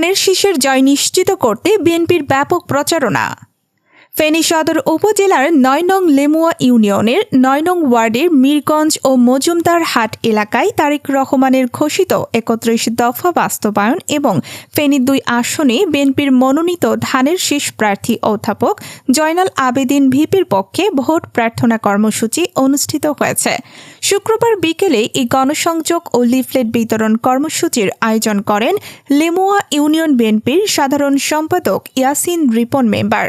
ধানের শীষের জয় নিশ্চিত করতে বিএনপির ব্যাপক প্রচারণা। ফেনী সদর উপজেলার নয় নং লেমুয়া ইউনিয়নের নয় নং ওয়ার্ডের মীরগঞ্জ ও মজুমদার হাট এলাকায় তারেক রহমানের ঘোষিত একত্রিশ দফা বাস্তবায়ন এবং ফেনী দুই আসনে বিএনপির মনোনীত ধানের শীষ প্রার্থী অধ্যাপক জয়নাল আবেদিন ভিপির পক্ষে ভোট প্রার্থনা কর্মসূচি অনুষ্ঠিত হয়েছে। শুক্রবার বিকেলে এই গণসংযোগ ও লিফলেট বিতরণ কর্মসূচির আয়োজন করেন লেমুয়া ইউনিয়ন বিএনপির সাধারণ সম্পাদক ইয়াসিন রিপন মেম্বার।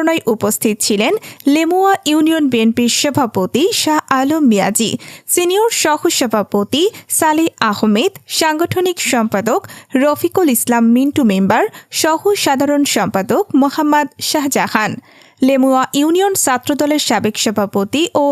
প্রচারণায় উপস্থিত ছিলেন লেমুয়া ইউনিয়ন বিএনপির সভাপতি শাহ আলম মিয়াজি, সিনিয়র সহ সভাপতি সালেহ আহমেদ, সাংগঠনিক সম্পাদক রফিকুল ইসলাম মিন্টু মেম্বার, সহ সাধারণ সম্পাদক মোহাম্মদ শাহজাহান। লেমুয়া ইউনিয়ন ছাত্রদলের সাবেক সভাপতি ও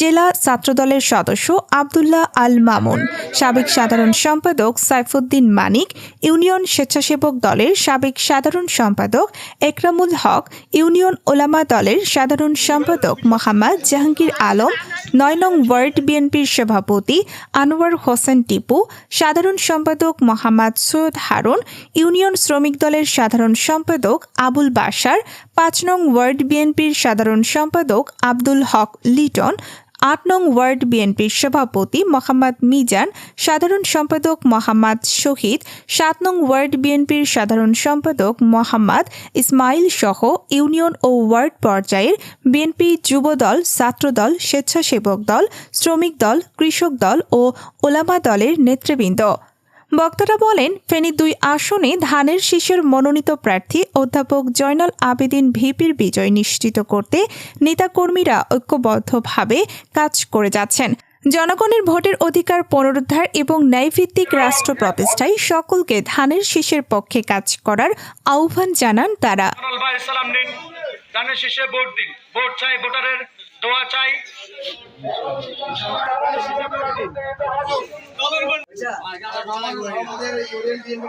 জেলা ছাত্রদলের সদস্য আবদুল্লাহ আল মামুন। সাবেক সাধারণ সম্পাদক সাইফুদ্দিন মানিক, ইউনিয়ন স্বেচ্ছাসেবক দলের সাবেক সাধারণ সম্পাদক একরামুল হক, ইউনিয়ন ওলামা দলের সাধারণ সম্পাদক মোহাম্মদ জাহাঙ্গীর আলম, নয় নং ওয়ার্ড বিএনপির সভাপতি আনোয়ার হোসেন টিপু, সাধারণ সম্পাদক মোহাম্মদ সৈয়দ হারুন, ইউনিয়ন শ্রমিক দলের সাধারণ সম্পাদক আবুল বাসার পাঁচ নং ওয়ার্ড বিএনপির সাধারণ সম্পাদক আব্দুল হক লিটন, আট নং ওয়ার্ড বিএনপির সভাপতি মোহাম্মদ মিজান, সাধারণ সম্পাদক মোহাম্মদ শহীদ, সাত নং ওয়ার্ড বিএনপির সাধারণ সম্পাদক মোহাম্মদ ইসমাইল সহ ইউনিয়ন ও ওয়ার্ড পর্যায়ের বিএনপি যুবদল, ছাত্রদল, স্বেচ্ছাসেবক দল, শ্রমিক দল, কৃষক দল ও ওলামা দলের নেতৃবৃন্দ। বক্তারা বলেন, ফেনী দুই আসনে ধানের শীষের মনোনীত প্রার্থী অধ্যাপক জয়নাল আবেদিন ভিপির বিজয় নিশ্চিত করতে নেতাকর্মীরা ঐক্যবদ্ধভাবে কাজ করে যাচ্ছেন। জনগণের ভোটের অধিকার পুনরুদ্ধার এবং ন্যায়ভিত্তিক রাষ্ট্র প্রতিষ্ঠায় সকলকে ধানের শীষের পক্ষে কাজ করার আহ্বান জানান তারা। ভোট চাই ভোটারের, দোয়া চাই। আমাদের ইউরিয়ান টিম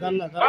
ধন্যবাদ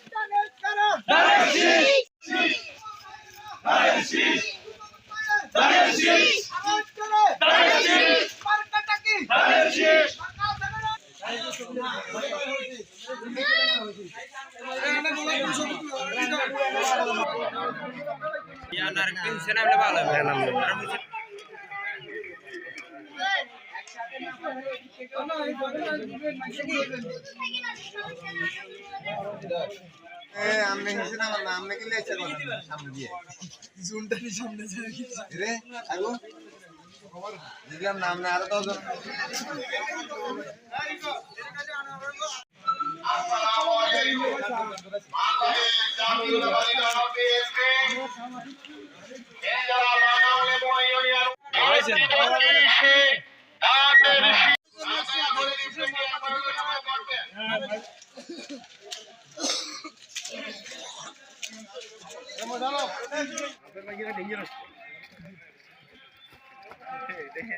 আমনে হিসেবে না না আমনে কি লেছে সামনে দিয়ে জুনটা নি সামনে যায় রে আগো দেখলাম না আরও দশজন আসসালামু আলাইকুম বাংলাদেশ জাতীয়তাবাদী দল বিএনপি এই যারা বাংলা এবং ইউনিয়ন ডেঞ্জারাস দেখে